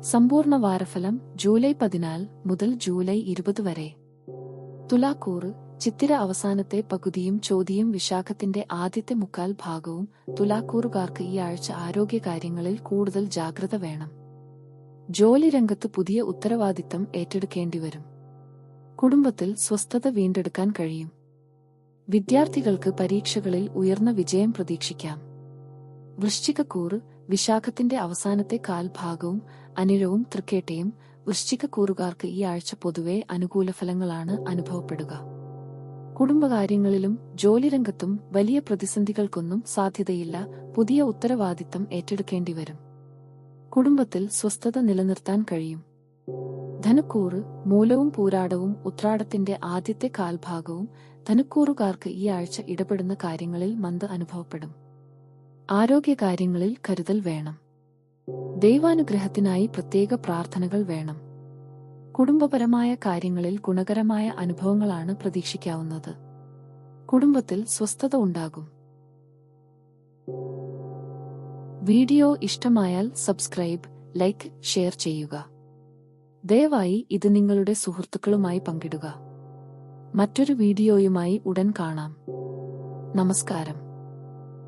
സമ്പൂർണ വാരഫലം ജൂലൈ പതിനാല് മുതൽ ജൂലൈ ഇരുപത് വരെ. തുലാക്കൂറ് ചിത്തിര അവസാനത്തെ പകുതിയും ചോദ്യം വിശാഖത്തിന്റെ ആദ്യത്തെ മുക്കാൽ ഭാഗവും തുലാക്കൂറുകാർക്ക് ഈ ആഴ്ച ആരോഗ്യകാര്യങ്ങളിൽ കൂടുതൽ ജാഗ്രത വേണം. ജോലി രംഗത്ത് പുതിയ ഉത്തരവാദിത്തം ഏറ്റെടുക്കേണ്ടിവരും കുടുംബത്തിൽ സ്വസ്ഥത വീണ്ടെടുക്കാൻ കഴിയും. വിദ്യാർത്ഥികൾക്ക് പരീക്ഷകളിൽ ഉയർന്ന വിജയം പ്രതീക്ഷിക്കാം. വൃശ്ചികക്കൂറ് വിശാഖത്തിന്റെ അവസാനത്തെ കാൽഭാഗവും അനിഴവും തൃക്കേട്ടയും വൃശ്ചികക്കൂറുകാർക്ക് ഈ ആഴ്ച പൊതുവെ അനുകൂല ഫലങ്ങളാണ് അനുഭവപ്പെടുക. കുടുംബകാര്യങ്ങളിലും ജോലിരംഗത്തും വലിയ പ്രതിസന്ധികൾക്കൊന്നും സാധ്യതയില്ല പുതിയ ഉത്തരവാദിത്തം ഏറ്റെടുക്കേണ്ടി വരും കുടുംബത്തിൽ സ്വസ്ഥത നിലനിർത്താൻ കഴിയും. ധനുക്കൂറ് മൂലവും പൂരാടവും ഉത്രാടത്തിന്റെ ആദ്യത്തെ കാൽഭാഗവും ധനുക്കൂറുകാർക്ക് ഈ ആഴ്ച ഇടപെടുന്ന കാര്യങ്ങളിൽ മന്ദ അനുഭവപ്പെടും. ആരോഗ്യകാര്യങ്ങളിൽ കരുതൽ വേണം. ദൈവാനുഗ്രഹത്തിനായി പ്രത്യേക പ്രാർത്ഥനകൾ വേണം. കുടുംബപരമായ കാര്യങ്ങളിൽ ഗുണകരമായ അനുഭവങ്ങളാണ് പ്രതീക്ഷിക്കാവുന്നത്. കുടുംബത്തിൽ സ്വസ്ഥത ഉണ്ടാകും. വീഡിയോ ഇഷ്ടമായാൽ സബ്സ്ക്രൈബ് ലൈക്ക് ഷെയർ ചെയ്യുക. ദയവായി ഇത് നിങ്ങളുടെ സുഹൃത്തുക്കളുമായി പങ്കിടുക. മറ്റൊരു വീഡിയോയുമായി ഉടൻ കാണാം. നമസ്കാരം.